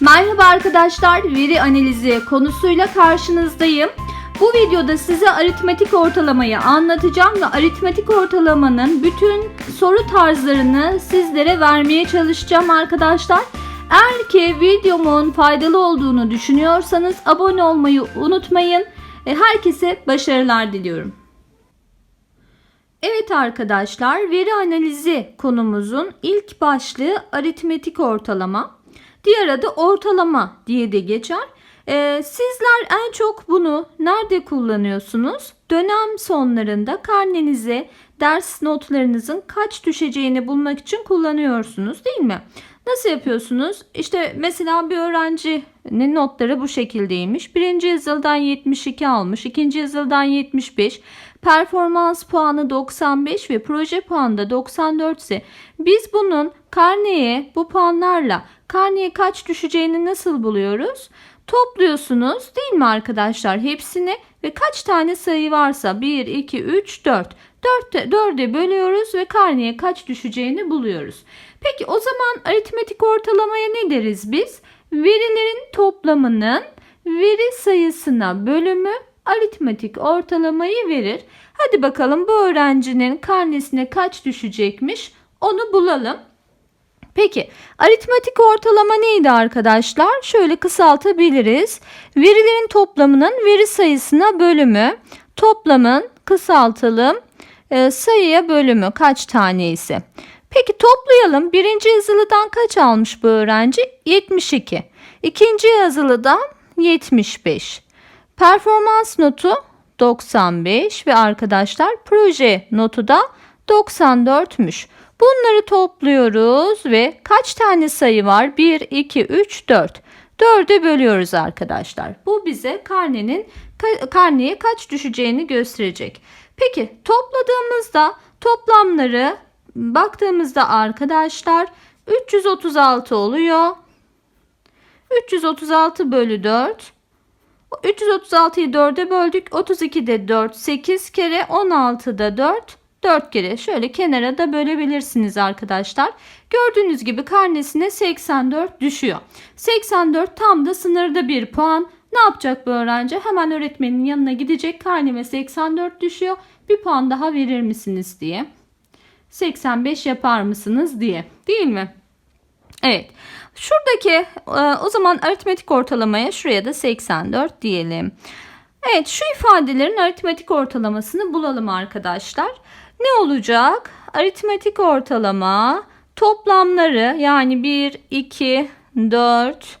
Merhaba arkadaşlar, veri analizi konusuyla karşınızdayım. Bu videoda size aritmetik ortalamayı anlatacağım ve aritmetik ortalamanın bütün soru tarzlarını sizlere vermeye çalışacağım arkadaşlar. Eğer ki videomun faydalı olduğunu düşünüyorsanız abone olmayı unutmayın. E, Herkese başarılar diliyorum. Evet arkadaşlar, veri analizi konumuzun ilk başlığı aritmetik ortalama. Diğer adı ortalama diye de geçer. Ee, sizler en çok bunu nerede kullanıyorsunuz? Dönem sonlarında karnenize ders notlarınızın kaç düşeceğini bulmak için kullanıyorsunuz değil mi? Nasıl yapıyorsunuz? İşte mesela bir öğrencinin notları bu şekildeymiş. Birinci yazılıdan 72 almış, ikinci yazılıdan 75, performans puanı 95 ve proje puanı da 94 ise biz bunun karneye bu puanlarla karneye kaç düşeceğini nasıl buluyoruz? Topluyorsunuz değil mi arkadaşlar hepsini ve kaç tane sayı varsa 1, 2, 3, 4. 4'te, 4'e bölüyoruz ve karneye kaç düşeceğini buluyoruz. Peki o zaman aritmetik ortalamaya ne deriz biz? Verilerin toplamının veri sayısına bölümü aritmetik ortalamayı verir. Hadi bakalım bu öğrencinin karnesine kaç düşecekmiş onu bulalım. Peki aritmetik ortalama neydi arkadaşlar? Şöyle kısaltabiliriz. Verilerin toplamının veri sayısına bölümü, toplamın kısaltalım e, sayıya bölümü kaç tane ise. Peki toplayalım. Birinci yazılıdan kaç almış bu öğrenci? 72. İkinci yazılıdan 75. Performans notu 95 ve arkadaşlar proje notu da 94'müş. Bunları topluyoruz ve kaç tane sayı var? 1, 2, 3, 4. 4'e bölüyoruz arkadaşlar. Bu bize karnenin karneye kaç düşeceğini gösterecek. Peki topladığımızda toplamları baktığımızda arkadaşlar 336 oluyor. 336 bölü 4. 336'yı 4'e böldük. 32'de 4 8 kere 16'da 4 4 kere şöyle kenara da bölebilirsiniz arkadaşlar. Gördüğünüz gibi karnesine 84 düşüyor. 84 tam da sınırda bir puan. Ne yapacak bu öğrenci? Hemen öğretmenin yanına gidecek. Karneme 84 düşüyor. Bir puan daha verir misiniz diye. 85 yapar mısınız diye. Değil mi? Evet. Şuradaki o zaman aritmetik ortalamaya şuraya da 84 diyelim. Evet şu ifadelerin aritmetik ortalamasını bulalım arkadaşlar. Ne olacak? Aritmetik ortalama toplamları yani 1, 2, 4,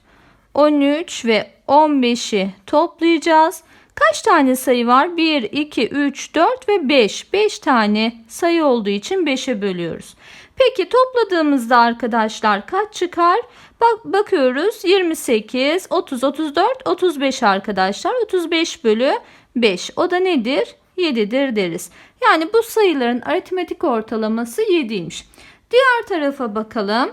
13 ve 15'i toplayacağız. Kaç tane sayı var? 1, 2, 3, 4 ve 5. 5 tane sayı olduğu için 5'e bölüyoruz. Peki topladığımızda arkadaşlar kaç çıkar? Bak bakıyoruz 28, 30, 34, 35 arkadaşlar. 35 bölü 5. O da nedir? 7'dir deriz. Yani bu sayıların aritmetik ortalaması 7'ymiş. Diğer tarafa bakalım.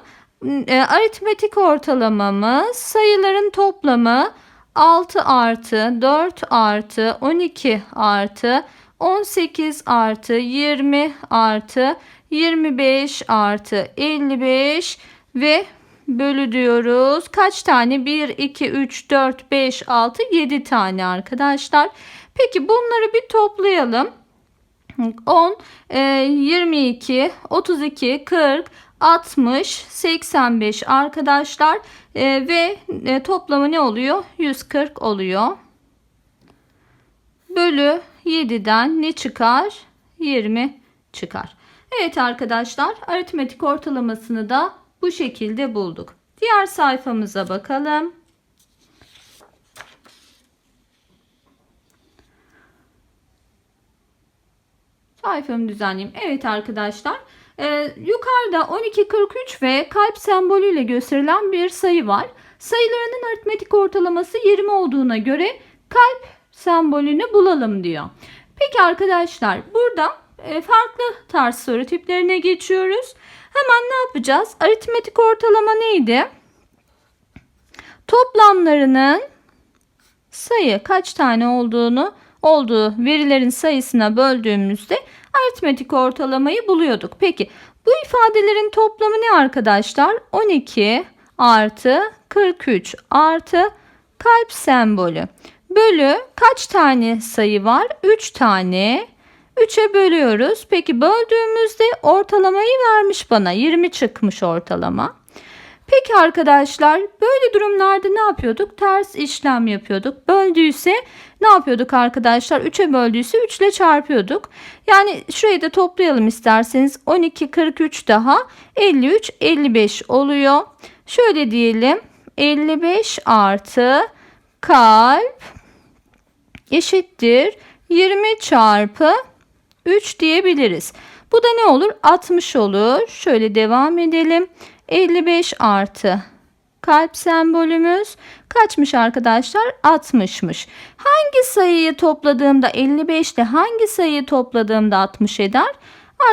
E, aritmetik ortalamamız sayıların toplamı 6 artı 4 artı 12 artı 18 artı 20 artı 25 artı 55 ve bölü diyoruz. Kaç tane? 1, 2, 3, 4, 5, 6, 7 tane arkadaşlar. Peki bunları bir toplayalım. 10, 22, 32, 40, 60, 85 arkadaşlar e, ve e, toplamı ne oluyor? 140 oluyor. Bölü 7'den ne çıkar? 20 çıkar. Evet arkadaşlar aritmetik ortalamasını da bu şekilde bulduk. Diğer sayfamıza bakalım. Sayfamı düzenleyeyim. Evet arkadaşlar. Ee, yukarıda 1243 ve kalp sembolüyle gösterilen bir sayı var. Sayılarının aritmetik ortalaması 20 olduğuna göre kalp sembolünü bulalım diyor. Peki arkadaşlar burada e, farklı tarz soru tiplerine geçiyoruz. Hemen ne yapacağız? Aritmetik ortalama neydi? Toplamlarının sayı kaç tane olduğunu olduğu verilerin sayısına böldüğümüzde aritmetik ortalamayı buluyorduk. Peki bu ifadelerin toplamı ne arkadaşlar? 12 artı 43 artı kalp sembolü. Bölü kaç tane sayı var? 3 tane. 3'e bölüyoruz. Peki böldüğümüzde ortalamayı vermiş bana. 20 çıkmış ortalama. Peki arkadaşlar böyle durumlarda ne yapıyorduk? Ters işlem yapıyorduk. Böldüyse ne yapıyorduk arkadaşlar? 3'e böldüyse 3 ile çarpıyorduk. Yani şurayı da toplayalım isterseniz. 12, 43 daha 53, 55 oluyor. Şöyle diyelim. 55 artı kalp eşittir 20 çarpı 3 diyebiliriz. Bu da ne olur? 60 olur. Şöyle devam edelim. 55 artı kalp sembolümüz kaçmış arkadaşlar? 60'mış. Hangi sayıyı topladığımda 55 ile hangi sayıyı topladığımda 60 eder?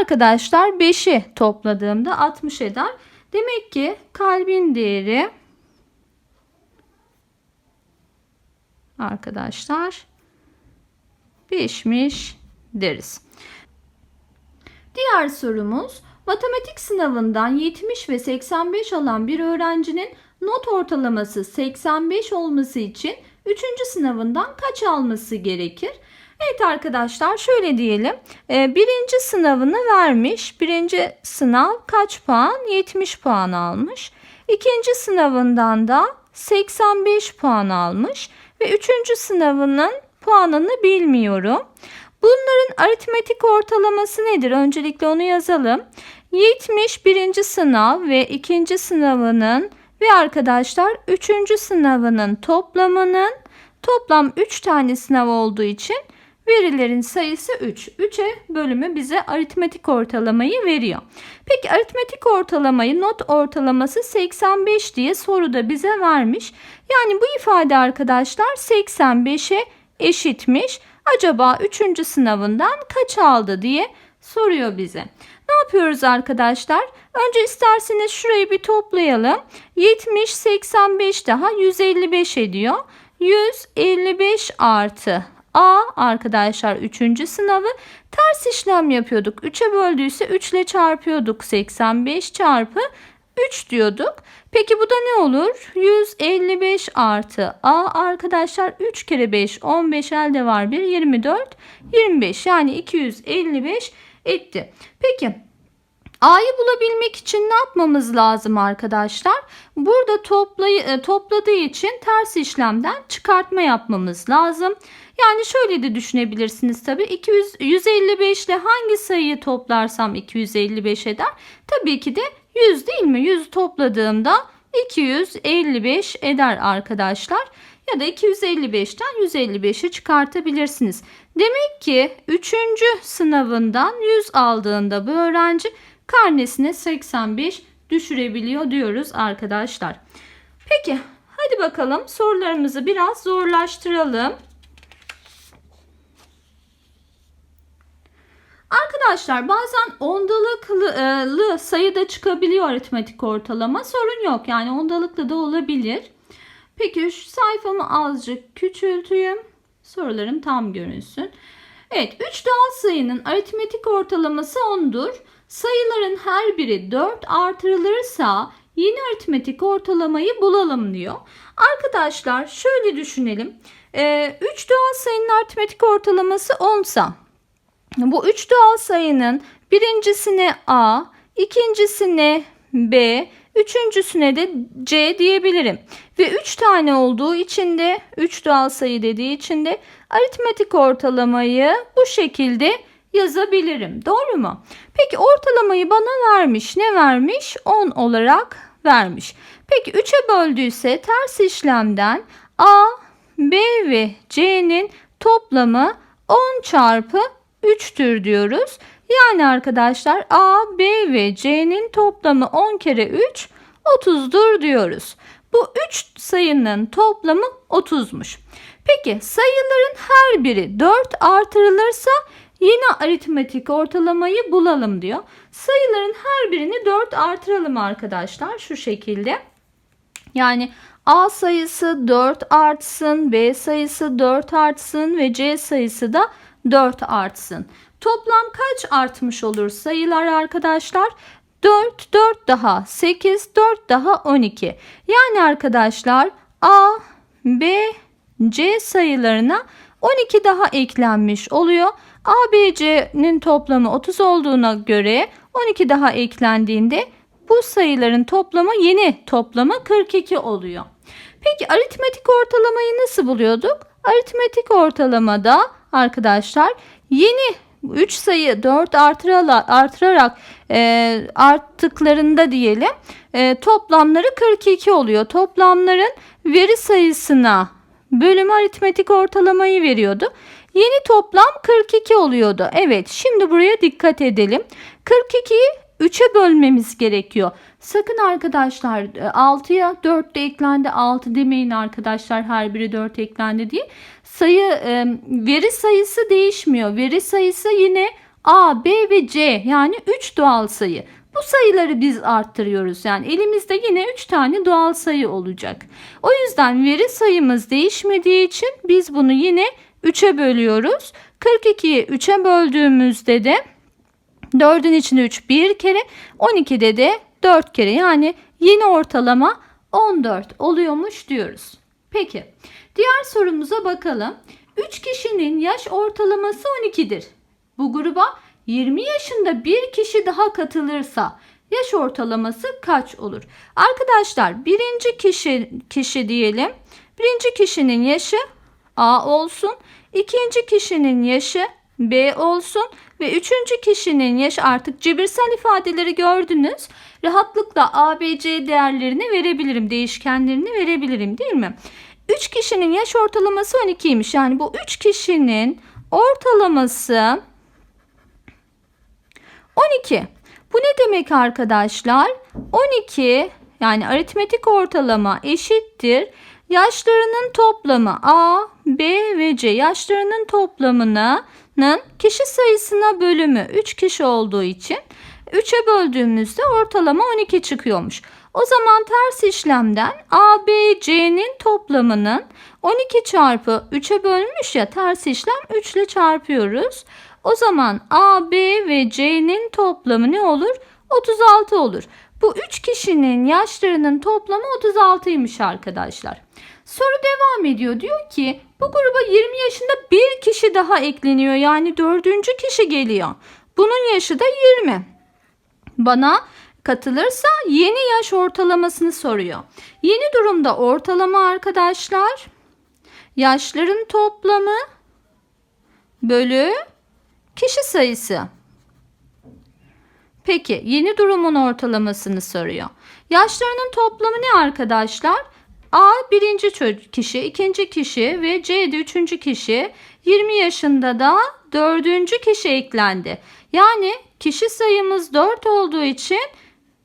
Arkadaşlar 5'i topladığımda 60 eder. Demek ki kalbin değeri arkadaşlar 5'miş deriz. Diğer sorumuz matematik sınavından 70 ve 85 alan bir öğrencinin not ortalaması 85 olması için 3. sınavından kaç alması gerekir? Evet arkadaşlar şöyle diyelim. Ee, birinci sınavını vermiş. Birinci sınav kaç puan? 70 puan almış. İkinci sınavından da 85 puan almış. Ve üçüncü sınavının puanını bilmiyorum. Bunların aritmetik ortalaması nedir? Öncelikle onu yazalım. 70 birinci sınav ve ikinci sınavının ve arkadaşlar üçüncü sınavının toplamının toplam 3 tane sınav olduğu için verilerin sayısı 3. 3'e bölümü bize aritmetik ortalamayı veriyor. Peki aritmetik ortalamayı not ortalaması 85 diye soruda bize vermiş. Yani bu ifade arkadaşlar 85'e eşitmiş. Acaba 3. sınavından kaç aldı diye soruyor bize. Ne yapıyoruz arkadaşlar? Önce isterseniz şurayı bir toplayalım. 70, 85 daha 155 ediyor. 155 artı A arkadaşlar 3. sınavı ters işlem yapıyorduk. 3'e böldüyse 3 ile çarpıyorduk. 85 çarpı 3 diyorduk. Peki bu da ne olur? 155 artı A arkadaşlar 3 kere 5 15 elde var 1 24 25 yani 255 etti. Peki A'yı bulabilmek için ne yapmamız lazım arkadaşlar? Burada toplayı, e, topladığı için ters işlemden çıkartma yapmamız lazım. Yani şöyle de düşünebilirsiniz tabii. 200, 155 ile hangi sayıyı toplarsam 255 eder? Tabii ki de 100 değil mi? 100 topladığımda 255 eder arkadaşlar. Ya da 255'ten 155'i çıkartabilirsiniz. Demek ki 3. sınavından 100 aldığında bu öğrenci karnesine 85 düşürebiliyor diyoruz arkadaşlar. Peki hadi bakalım sorularımızı biraz zorlaştıralım. Arkadaşlar bazen ondalıklı sayıda çıkabiliyor aritmetik ortalama. Sorun yok yani ondalıklı da olabilir. Peki şu sayfamı azıcık küçülteyim. Sorularım tam görünsün. Evet 3 doğal sayının aritmetik ortalaması 10'dur. Sayıların her biri 4 artırılırsa yeni aritmetik ortalamayı bulalım diyor. Arkadaşlar şöyle düşünelim. 3 ee, doğal sayının aritmetik ortalaması 10 sa bu 3 doğal sayının birincisine A, ikincisine B, üçüncüsüne de C diyebilirim. Ve 3 tane olduğu için de 3 doğal sayı dediği için de aritmetik ortalamayı bu şekilde yazabilirim. Doğru mu? Peki ortalamayı bana vermiş. Ne vermiş? 10 olarak vermiş. Peki 3'e böldüyse ters işlemden A, B ve C'nin toplamı 10 çarpı 3'tür diyoruz. Yani arkadaşlar A, B ve C'nin toplamı 10 kere 3 30'dur diyoruz. Bu 3 sayının toplamı 30'muş. Peki sayıların her biri 4 artırılırsa yine aritmetik ortalamayı bulalım diyor. Sayıların her birini 4 artıralım arkadaşlar şu şekilde. Yani A sayısı 4 artsın, B sayısı 4 artsın ve C sayısı da 4 artsın. Toplam kaç artmış olur sayılar arkadaşlar? 4, 4 daha 8, 4 daha 12. Yani arkadaşlar A, B, C sayılarına 12 daha eklenmiş oluyor. A, B, C'nin toplamı 30 olduğuna göre 12 daha eklendiğinde bu sayıların toplamı yeni toplamı 42 oluyor. Peki aritmetik ortalamayı nasıl buluyorduk? Aritmetik ortalamada arkadaşlar yeni 3 sayı 4 artırarak, artırarak e, arttıklarında diyelim e, toplamları 42 oluyor. Toplamların veri sayısına bölüm aritmetik ortalamayı veriyordu. Yeni toplam 42 oluyordu. Evet şimdi buraya dikkat edelim. 42'yi 3'e bölmemiz gerekiyor. Sakın arkadaşlar 6'ya 4 de eklendi 6 demeyin arkadaşlar her biri 4 eklendi diye. Sayı e, veri sayısı değişmiyor. Veri sayısı yine A, B ve C yani 3 doğal sayı. Bu sayıları biz arttırıyoruz. Yani elimizde yine 3 tane doğal sayı olacak. O yüzden veri sayımız değişmediği için biz bunu yine 3'e bölüyoruz. 42'yi 3'e böldüğümüzde de 4'ün içinde 3 bir kere 12'de de 4 kere yani yeni ortalama 14 oluyormuş diyoruz. Peki diğer sorumuza bakalım. 3 kişinin yaş ortalaması 12'dir. Bu gruba 20 yaşında bir kişi daha katılırsa yaş ortalaması kaç olur? Arkadaşlar birinci kişi kişi diyelim. Birinci kişinin yaşı A olsun. İkinci kişinin yaşı B olsun ve üçüncü kişinin yaşı artık cebirsel ifadeleri gördünüz. Rahatlıkla A, B, C değerlerini verebilirim. Değişkenlerini verebilirim değil mi? 3 kişinin yaş ortalaması 12'ymiş. Yani bu 3 kişinin ortalaması 12. Bu ne demek arkadaşlar? 12 yani aritmetik ortalama eşittir. Yaşlarının toplamı A, B ve C yaşlarının toplamının kişi sayısına bölümü 3 kişi olduğu için 3'e böldüğümüzde ortalama 12 çıkıyormuş. O zaman ters işlemden A, B, C'nin toplamının 12 çarpı 3'e bölmüş ya ters işlem 3 ile çarpıyoruz. O zaman A, B ve C'nin toplamı ne olur? 36 olur. Bu 3 kişinin yaşlarının toplamı 36'ymış arkadaşlar. Soru devam ediyor. Diyor ki bu gruba 20 yaşında bir kişi daha ekleniyor. Yani dördüncü kişi geliyor. Bunun yaşı da 20. Bana katılırsa yeni yaş ortalamasını soruyor. Yeni durumda ortalama arkadaşlar yaşların toplamı bölü kişi sayısı. Peki yeni durumun ortalamasını soruyor. Yaşlarının toplamı ne arkadaşlar? A birinci kişi, ikinci kişi ve C de üçüncü kişi. 20 yaşında da dördüncü kişi eklendi. Yani kişi sayımız 4 olduğu için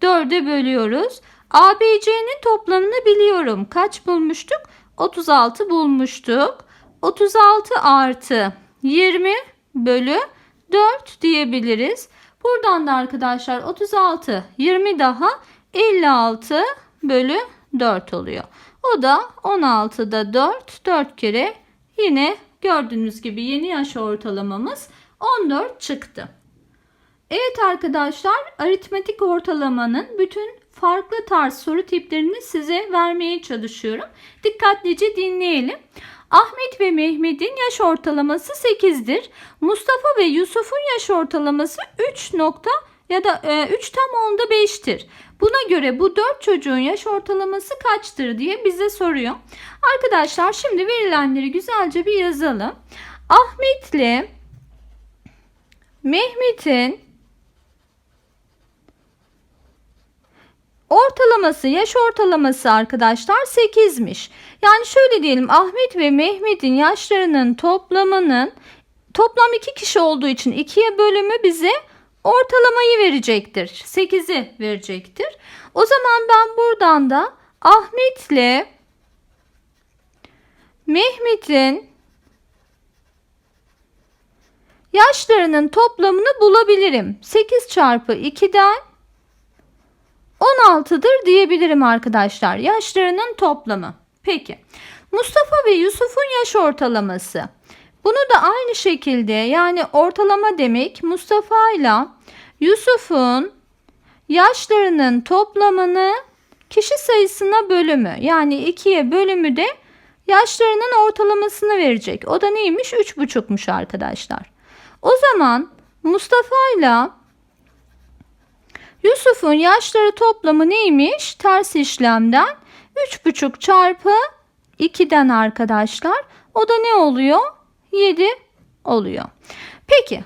4'e bölüyoruz. A, B, C'nin toplamını biliyorum. Kaç bulmuştuk? 36 bulmuştuk. 36 artı 20 bölü 4 diyebiliriz. Buradan da arkadaşlar 36, 20 daha 56 bölü 4 oluyor. O da 16'da 4, 4 kere yine gördüğünüz gibi yeni yaş ortalamamız 14 çıktı. Evet arkadaşlar aritmetik ortalamanın bütün farklı tarz soru tiplerini size vermeye çalışıyorum. Dikkatlice dinleyelim. Ahmet ve Mehmet'in yaş ortalaması 8'dir. Mustafa ve Yusuf'un yaş ortalaması 3 nokta ya da 3 tam onda 5'tir. Buna göre bu 4 çocuğun yaş ortalaması kaçtır diye bize soruyor. Arkadaşlar şimdi verilenleri güzelce bir yazalım. Ahmet'le Mehmet'in ortalaması, yaş ortalaması arkadaşlar 8'miş. Yani şöyle diyelim Ahmet ve Mehmet'in yaşlarının toplamının toplam 2 kişi olduğu için 2'ye bölümü bize ortalamayı verecektir. 8'i verecektir. O zaman ben buradan da Ahmet'le Mehmet'in yaşlarının toplamını bulabilirim. 8 çarpı 2'den 16'dır diyebilirim arkadaşlar. Yaşlarının toplamı. Peki. Mustafa ve Yusuf'un yaş ortalaması. Bunu da aynı şekilde yani ortalama demek Mustafa ile Yusuf'un yaşlarının toplamını kişi sayısına bölümü yani 2'ye bölümü de yaşlarının ortalamasını verecek. O da neymiş? 3,5'muş arkadaşlar. O zaman Mustafa ile Yusuf'un yaşları toplamı neymiş? Ters işlemden 3,5 çarpı 2'den arkadaşlar. O da ne oluyor? 7 oluyor. Peki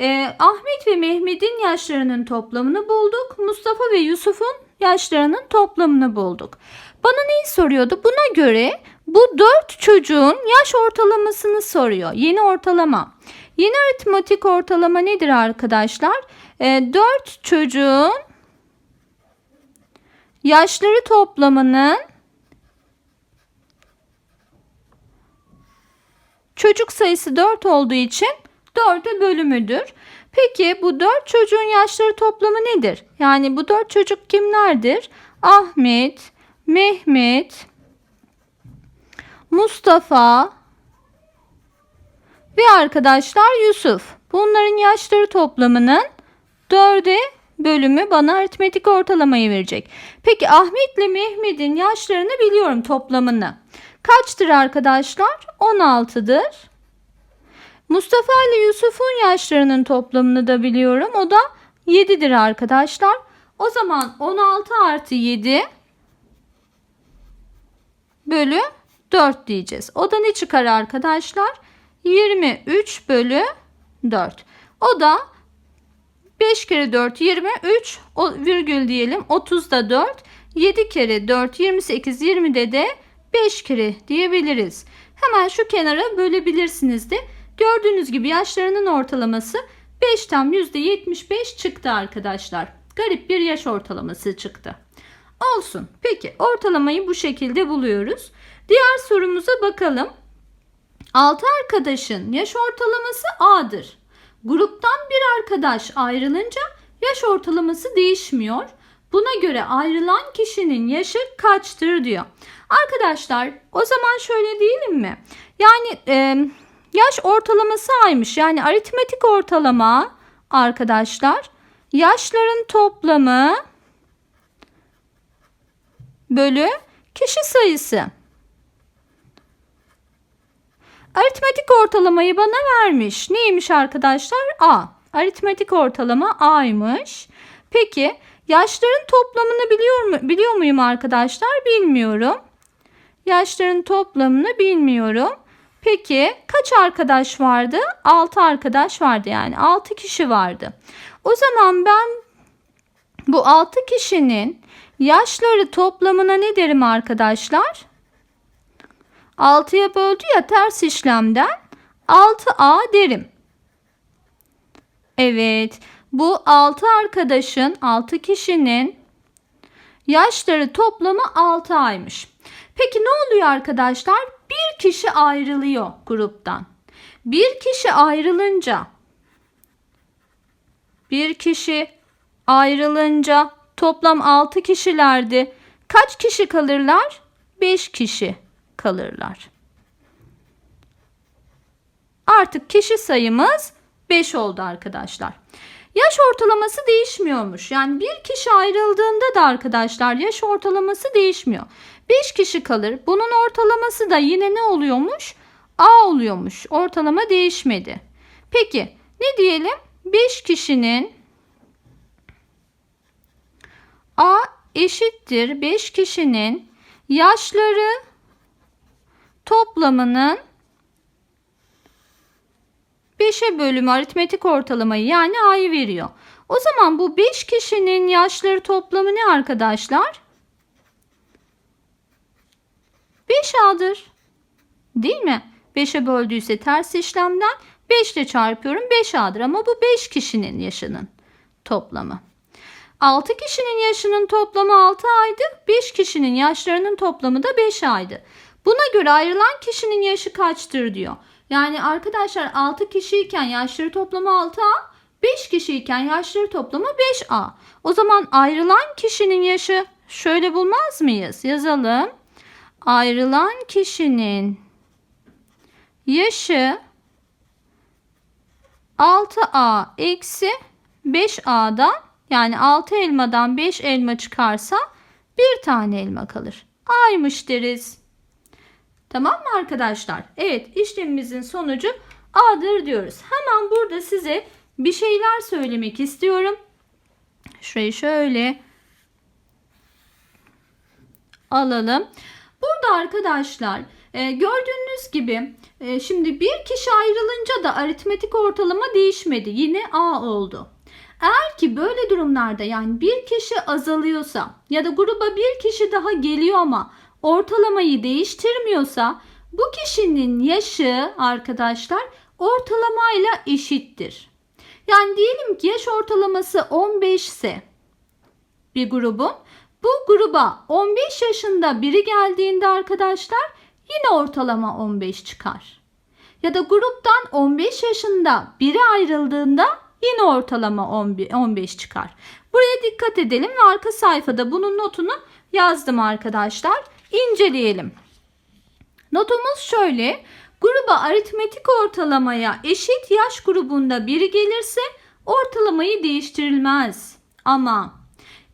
e, Ahmet ve Mehmet'in yaşlarının toplamını bulduk. Mustafa ve Yusuf'un yaşlarının toplamını bulduk. Bana neyi soruyordu? Buna göre bu dört çocuğun yaş ortalamasını soruyor. Yeni ortalama. Yeni aritmatik ortalama nedir arkadaşlar? E, dört çocuğun yaşları toplamının çocuk sayısı 4 olduğu için 4'e bölümüdür. Peki bu 4 çocuğun yaşları toplamı nedir? Yani bu 4 çocuk kimlerdir? Ahmet, Mehmet, Mustafa ve arkadaşlar Yusuf. Bunların yaşları toplamının 4'e bölümü bana aritmetik ortalamayı verecek. Peki Ahmet ile Mehmet'in yaşlarını biliyorum toplamını. Kaçtır arkadaşlar? 16'dır. Mustafa ile Yusuf'un yaşlarının toplamını da biliyorum. O da 7'dir arkadaşlar. O zaman 16 artı 7 bölü 4 diyeceğiz. O da ne çıkar arkadaşlar? 23 bölü 4. O da 5 kere 4 23 o virgül diyelim 30 da 4 7 kere 4 28 20'de de 5 kere diyebiliriz. Hemen şu kenara bölebilirsiniz de. Gördüğünüz gibi yaşlarının ortalaması 5 tam %75 çıktı arkadaşlar. Garip bir yaş ortalaması çıktı. Olsun. Peki ortalamayı bu şekilde buluyoruz. Diğer sorumuza bakalım. 6 arkadaşın yaş ortalaması A'dır. Gruptan bir arkadaş ayrılınca yaş ortalaması değişmiyor. Buna göre ayrılan kişinin yaşı kaçtır diyor. Arkadaşlar o zaman şöyle diyelim mi? Yani e, yaş ortalaması aymış. Yani aritmetik ortalama arkadaşlar yaşların toplamı bölü kişi sayısı. Aritmetik ortalamayı bana vermiş. Neymiş arkadaşlar? A. Aritmetik ortalama A'ymış. Peki yaşların toplamını biliyor mu biliyor muyum arkadaşlar? Bilmiyorum. Yaşların toplamını bilmiyorum. Peki kaç arkadaş vardı? 6 arkadaş vardı yani 6 kişi vardı. O zaman ben bu 6 kişinin yaşları toplamına ne derim arkadaşlar? 6'ya böldü ya ters işlemden 6A derim. Evet bu 6 arkadaşın 6 kişinin yaşları toplamı 6 aymış. Peki ne oluyor arkadaşlar? Bir kişi ayrılıyor gruptan. Bir kişi ayrılınca bir kişi ayrılınca toplam 6 kişilerdi. Kaç kişi kalırlar? 5 kişi kalırlar. Artık kişi sayımız 5 oldu arkadaşlar. Yaş ortalaması değişmiyormuş. Yani bir kişi ayrıldığında da arkadaşlar yaş ortalaması değişmiyor. 5 kişi kalır. Bunun ortalaması da yine ne oluyormuş? A oluyormuş. Ortalama değişmedi. Peki ne diyelim? 5 kişinin A eşittir 5 kişinin yaşları toplamının 5'e bölümü aritmetik ortalamayı yani A'yı veriyor. O zaman bu 5 kişinin yaşları toplamı ne arkadaşlar? 5A'dır. Değil mi? 5'e böldüyse ters işlemden 5 ile çarpıyorum 5A'dır ama bu 5 kişinin yaşının toplamı. 6 kişinin yaşının toplamı 6 aydı. 5 kişinin yaşlarının toplamı da 5 aydı. Buna göre ayrılan kişinin yaşı kaçtır diyor. Yani arkadaşlar 6 kişiyken yaşları toplamı 6A, 5 kişiyken yaşları toplamı 5A. O zaman ayrılan kişinin yaşı şöyle bulmaz mıyız? Yazalım. Ayrılan kişinin yaşı 6A eksi 5A'dan Yani 6 elmadan 5 elma çıkarsa bir tane elma kalır. A'ymış deriz. Tamam mı arkadaşlar? Evet işlemimizin sonucu A'dır diyoruz. Hemen burada size bir şeyler söylemek istiyorum. Şurayı şöyle alalım. Burada arkadaşlar e, gördüğünüz gibi e, şimdi bir kişi ayrılınca da aritmetik ortalama değişmedi. Yine A oldu. Eğer ki böyle durumlarda yani bir kişi azalıyorsa ya da gruba bir kişi daha geliyor ama ortalamayı değiştirmiyorsa bu kişinin yaşı arkadaşlar ortalamayla eşittir. Yani diyelim ki yaş ortalaması 15 ise bir grubun bu gruba 15 yaşında biri geldiğinde arkadaşlar yine ortalama 15 çıkar. Ya da gruptan 15 yaşında biri ayrıldığında yine ortalama 15 çıkar. Buraya dikkat edelim ve arka sayfada bunun notunu yazdım arkadaşlar. İnceleyelim. Notumuz şöyle. Gruba aritmetik ortalamaya eşit yaş grubunda biri gelirse ortalamayı değiştirilmez. Ama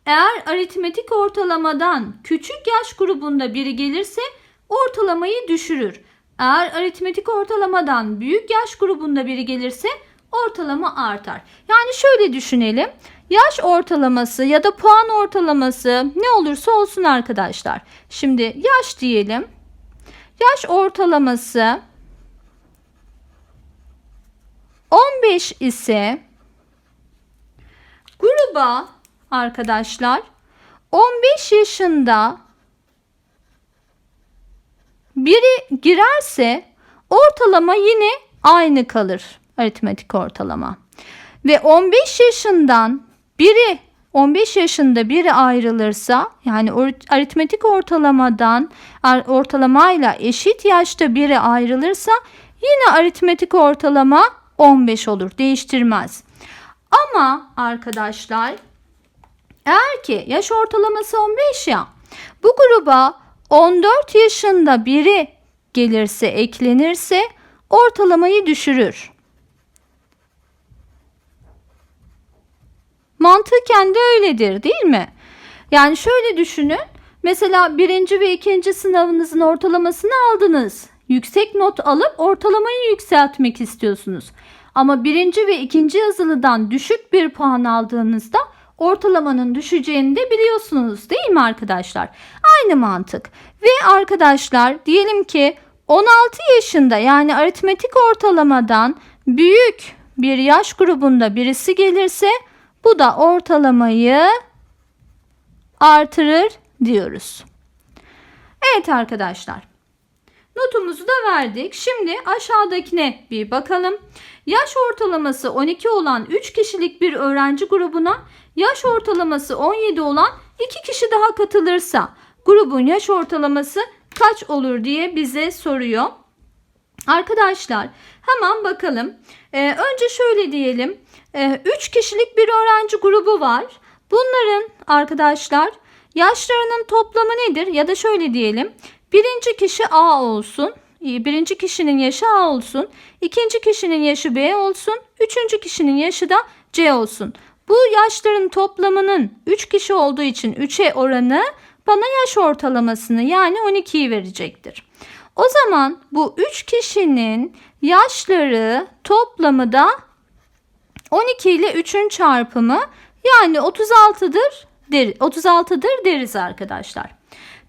eğer aritmetik ortalamadan küçük yaş grubunda biri gelirse ortalamayı düşürür. Eğer aritmetik ortalamadan büyük yaş grubunda biri gelirse ortalama artar. Yani şöyle düşünelim. Yaş ortalaması ya da puan ortalaması ne olursa olsun arkadaşlar. Şimdi yaş diyelim. Yaş ortalaması 15 ise gruba arkadaşlar 15 yaşında biri girerse ortalama yine aynı kalır aritmetik ortalama. Ve 15 yaşından biri 15 yaşında biri ayrılırsa yani aritmetik ortalamadan ortalamayla eşit yaşta biri ayrılırsa yine aritmetik ortalama 15 olur. Değiştirmez. Ama arkadaşlar eğer ki yaş ortalaması 15 ya bu gruba 14 yaşında biri gelirse eklenirse ortalamayı düşürür. Mantıken de öyledir değil mi? Yani şöyle düşünün. Mesela birinci ve ikinci sınavınızın ortalamasını aldınız. Yüksek not alıp ortalamayı yükseltmek istiyorsunuz. Ama birinci ve ikinci yazılıdan düşük bir puan aldığınızda ortalamanın düşeceğini de biliyorsunuz değil mi arkadaşlar? Aynı mantık. Ve arkadaşlar diyelim ki 16 yaşında yani aritmetik ortalamadan büyük bir yaş grubunda birisi gelirse bu da ortalamayı artırır diyoruz. Evet arkadaşlar. Notumuzu da verdik. Şimdi aşağıdakine bir bakalım. Yaş ortalaması 12 olan 3 kişilik bir öğrenci grubuna yaş ortalaması 17 olan 2 kişi daha katılırsa grubun yaş ortalaması kaç olur diye bize soruyor. Arkadaşlar hemen bakalım. Ee, önce şöyle diyelim. 3 ee, kişilik bir öğrenci grubu var. Bunların arkadaşlar yaşlarının toplamı nedir? Ya da şöyle diyelim. Birinci kişi A olsun. Birinci kişinin yaşı A olsun. ikinci kişinin yaşı B olsun. Üçüncü kişinin yaşı da C olsun. Bu yaşların toplamının 3 kişi olduğu için 3'e oranı bana yaş ortalamasını yani 12'yi verecektir. O zaman bu 3 kişinin yaşları toplamı da 12 ile 3'ün çarpımı yani 36'dır der, 36'dır deriz arkadaşlar.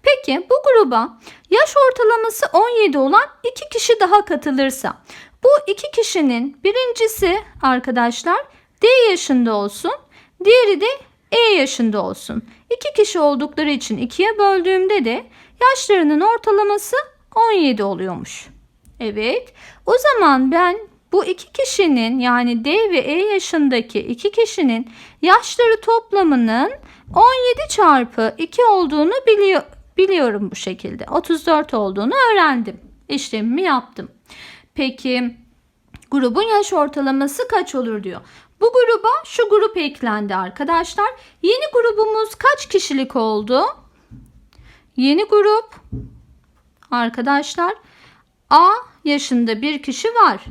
Peki bu gruba yaş ortalaması 17 olan 2 kişi daha katılırsa bu iki kişinin birincisi arkadaşlar D yaşında olsun, diğeri de E yaşında olsun. İki kişi oldukları için ikiye böldüğümde de yaşlarının ortalaması 17 oluyormuş. Evet. O zaman ben bu iki kişinin yani D ve E yaşındaki iki kişinin yaşları toplamının 17 çarpı 2 olduğunu biliyor, biliyorum bu şekilde. 34 olduğunu öğrendim. İşlemimi yaptım. Peki grubun yaş ortalaması kaç olur diyor. Bu gruba şu grup eklendi arkadaşlar. Yeni grubumuz kaç kişilik oldu? Yeni grup arkadaşlar A yaşında bir kişi var.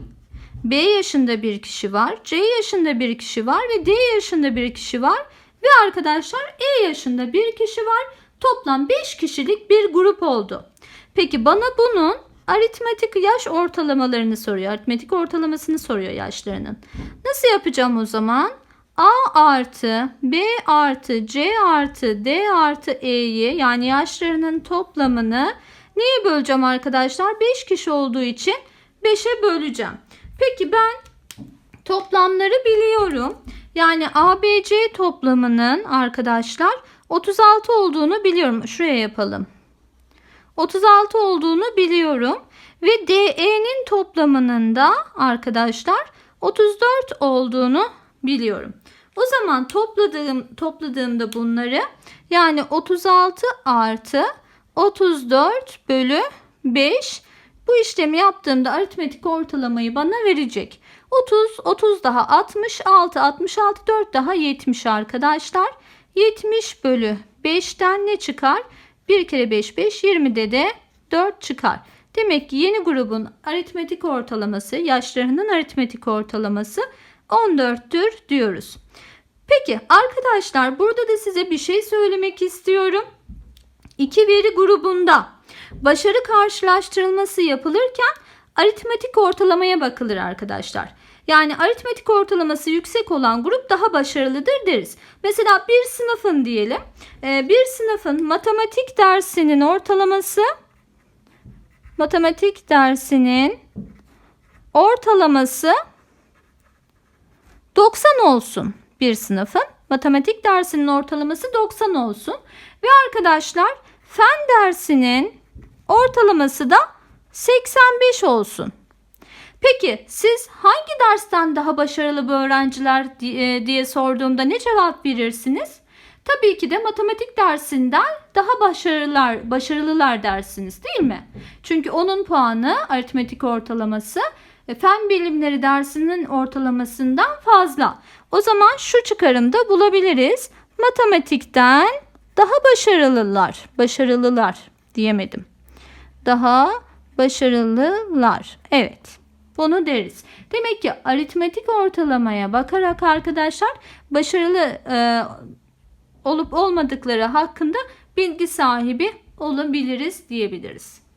B yaşında bir kişi var. C yaşında bir kişi var ve D yaşında bir kişi var. Ve arkadaşlar E yaşında bir kişi var. Toplam 5 kişilik bir grup oldu. Peki bana bunun aritmetik yaş ortalamalarını soruyor. Aritmetik ortalamasını soruyor yaşlarının. Nasıl yapacağım o zaman? A artı B artı C artı D artı E'yi yani yaşlarının toplamını neye böleceğim arkadaşlar? 5 kişi olduğu için 5'e böleceğim. Peki ben toplamları biliyorum. Yani ABC toplamının arkadaşlar 36 olduğunu biliyorum. Şuraya yapalım. 36 olduğunu biliyorum. Ve DE'nin toplamının da arkadaşlar 34 olduğunu biliyorum. O zaman topladığım topladığımda bunları yani 36 artı 34 bölü 5 bu işlemi yaptığımda aritmetik ortalamayı bana verecek. 30, 30 daha 66, 66, 4 daha 70 arkadaşlar. 70 bölü 5'ten ne çıkar? 1 kere 5, 5, 20'de de 4 çıkar. Demek ki yeni grubun aritmetik ortalaması, yaşlarının aritmetik ortalaması 14'tür diyoruz. Peki arkadaşlar burada da size bir şey söylemek istiyorum. İki veri grubunda başarı karşılaştırılması yapılırken aritmetik ortalamaya bakılır arkadaşlar. Yani aritmetik ortalaması yüksek olan grup daha başarılıdır deriz. Mesela bir sınıfın diyelim. e, Bir sınıfın matematik dersinin ortalaması matematik dersinin ortalaması 90 olsun bir sınıfın. Matematik dersinin ortalaması 90 olsun. Ve arkadaşlar fen dersinin ortalaması da 85 olsun. Peki siz hangi dersten daha başarılı bu öğrenciler diye, diye sorduğumda ne cevap verirsiniz? Tabii ki de matematik dersinden daha başarılılar, başarılılar dersiniz değil mi? Çünkü onun puanı aritmetik ortalaması e, fen bilimleri dersinin ortalamasından fazla. O zaman şu çıkarımda bulabiliriz. Matematikten daha başarılılar. Başarılılar diyemedim. Daha başarılılar. Evet. Bunu deriz. Demek ki aritmetik ortalamaya bakarak arkadaşlar başarılı e, olup olmadıkları hakkında bilgi sahibi olabiliriz diyebiliriz.